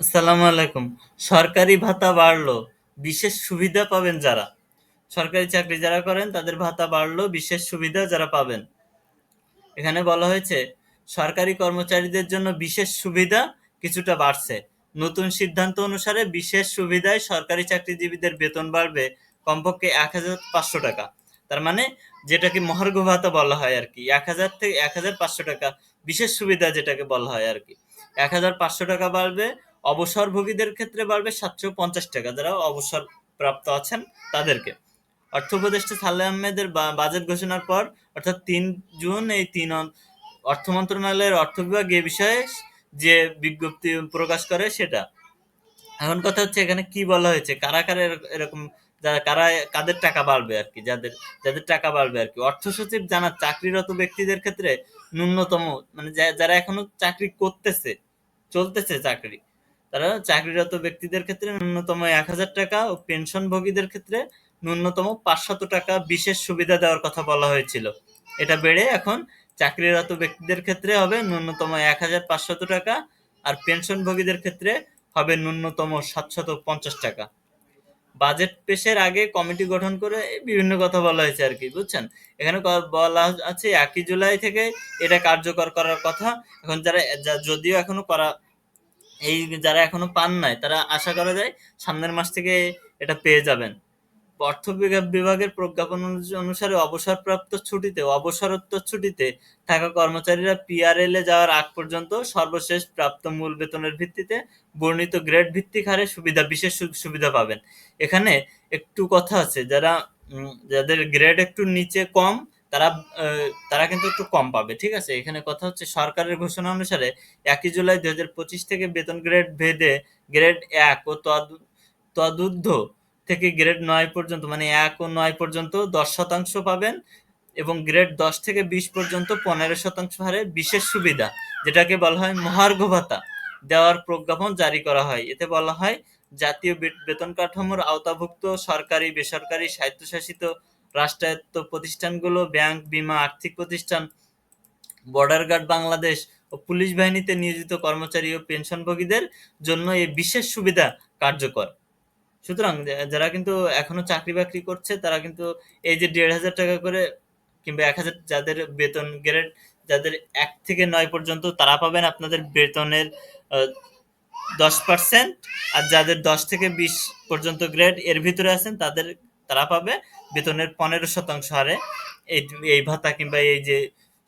আসসালামু আলাইকুম। সরকারি ভাতা বাড়লো, বিশেষ সুবিধা পাবেন যারা। সরকারি চাকরি যারা করেন, তাদের ভাতা বাড়লো, বিশেষ সুবিধা যারা পাবেন। এখানে বলা হয়েছে, সরকারি কর্মচারীদের জন্য বিশেষ সুবিধা কিছুটা বাড়ছে। নতুন সিদ্ধান্ত অনুসারে বিশেষ সুবিধায় সরকারি চাকরিজীবীদের বেতন বাড়বে কমপক্ষে এক হাজার পাঁচশো টাকা। তার মানে যেটাকে মহার্ঘ ভাতা বলা হয় আর কি, এক হাজার থেকে এক হাজার পাঁচশো টাকা বিশেষ সুবিধা যেটাকে বলা হয় আর কি। এক হাজার পাঁচশো টাকা বাড়বে অবসরভোগীদের ক্ষেত্রে বাড়বে সাতশো পঞ্চাশ টাকা। যারা অবসর প্রাপ্ত আছেন তাদেরকে। অর্থ উপদেষ্টা সালেহ আহমেদের বাজেট ঘোষণার পর, অর্থাৎ তিন জুন, এই তিন অর্থ মন্ত্রণালয়ের অর্থ বিভাগ এ বিষয়ে যে বিজ্ঞপ্তি প্রকাশ করে সেটা। এখন কথা হচ্ছে এখানে কি বলা হয়েছে? কারা কারা এরকম যারা, কারা, কাদের টাকা বাড়বে আর কি? যাদের যাদের টাকা বাড়বে আর কি? অর্থ সচিব জানা চাকরিরত ব্যক্তিদের ক্ষেত্রে ন্যূনতম মানে যারা এখনও চাকরি করতেছে, চলতেছে চাকরি তারা চাকরিরত ব্যক্তিদের ক্ষেত্রে ন্যূনতম এক হাজার টাকা ও পেনশনভোগীদের ক্ষেত্রে ন্যূনতম পাঁচশত টাকা বিশেষ সুবিধা দেওয়ার কথা বলা হয়েছিল। এটা বেড়ে এখন চাকরিরত ব্যক্তিদের ক্ষেত্রে হবে ন্যূনতম এক হাজার পাঁচশত টাকা আর পেনশনভোগীদের ক্ষেত্রে হবে ন্যূনতম সাতশত পঞ্চাশ টাকা। বাজেট পেশের আগে কমিটি গঠন করে বিভিন্ন কথা বলা হয়েছে আর কি, বুঝছেন? এখানে বলা আছে একই জুলাই থেকে এটা কার্যকর করার কথা। এখন যারা যদিও এখনও করা এই যারা এখনও পান নাই, তারা আশা করা যায় সামনের মাস থেকে এটা পেয়ে যাবেন। অর্থ বিভাগ- বিভাগের প্রজ্ঞাপন অনু- অনুসারে অবসরপ্রাপ্ত ছুটিতে, অবসরোত্তর ছুটিতে থাকা কর্মচারীরা পিআরএল এ যাওয়ার আগ পর্যন্ত সর্বশেষ প্রাপ্ত মূল বেতনের ভিত্তিতে বর্ণিত গ্রেড ভিত্তিক হারে সুবিধা বিশেষ সুবিধা পাবেন। এখানে একটু কথা আছে, যারা যাদের গ্রেড একটু নিচে কম তারা তারা কিন্তু একটু কম পাবে, ঠিক আছে? এখানে কথা হচ্ছে সরকারের ঘোষণা অনুসারে একই জুলাই দুই হাজার পঁচিশ থেকে বেতন গ্রেড ভেদে গ্রেড এক ও তদ- তদূর্ধ্ব থেকে গ্রেড নয় পর্যন্ত মানে এক ও নয় পর্যন্ত দশ শতাংশ পাবেন এবং গ্রেড দশ থেকে বিশ পর্যন্ত পনেরো শতাংশ হারে বিশেষ সুবিধা, যেটাকে বলা হয় মহার্ঘ ভাতা দেওয়ার প্রজ্ঞাপন জারি করা হয়। এতে বলা হয় জাতীয় বেতন কাঠামোর আওতাভুক্ত সরকারি, বেসরকারি, স্বায়ত্তশাসিত রাষ্ট্রায়ত্ত প্রতিষ্ঠানগুলো, ব্যাংক, বিমা, আর্থিক প্রতিষ্ঠান, বর্ডার গার্ড বাংলাদেশ ও পুলিশ বাহিনীতে নিয়োজিত কর্মচারী ও পেনশনভোগীদের জন্য এই বিশেষ সুবিধা কার্যকর। সুতরাং যারা কিন্তু এখনও চাকরি বাকরি করছে, তারা কিন্তু এই যে দেড় হাজার টাকা করে কিংবা এক হাজার যাদের বেতন গ্রেড, যাদের এক থেকে নয় পর্যন্ত তারা পাবেন আপনাদের বেতনের দশ পার্সেন্ট, আর যাদের দশ থেকে বিশ পর্যন্ত গ্রেড এর ভিতরে আছেন, তাদের তারা পাবে। বেতনের পনেরো শতাংশ হারে এই এই ভাতা কিংবা এই যে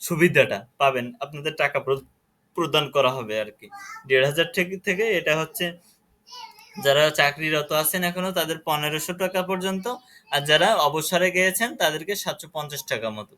সুবিধাটা পাবেন, আপনাদের টাকা প্র- প্রদান করা হবে আর কি। দেড় হাজার থেকে থেকে এটা হচ্ছে যারা চাকরিরত আছেন এখনও তাদের পনেরোশো টাকা পর্যন্ত, আর যারা অবসরে গিয়েছেন তাদেরকে সাতশো পঞ্চাশ টাকা মতো।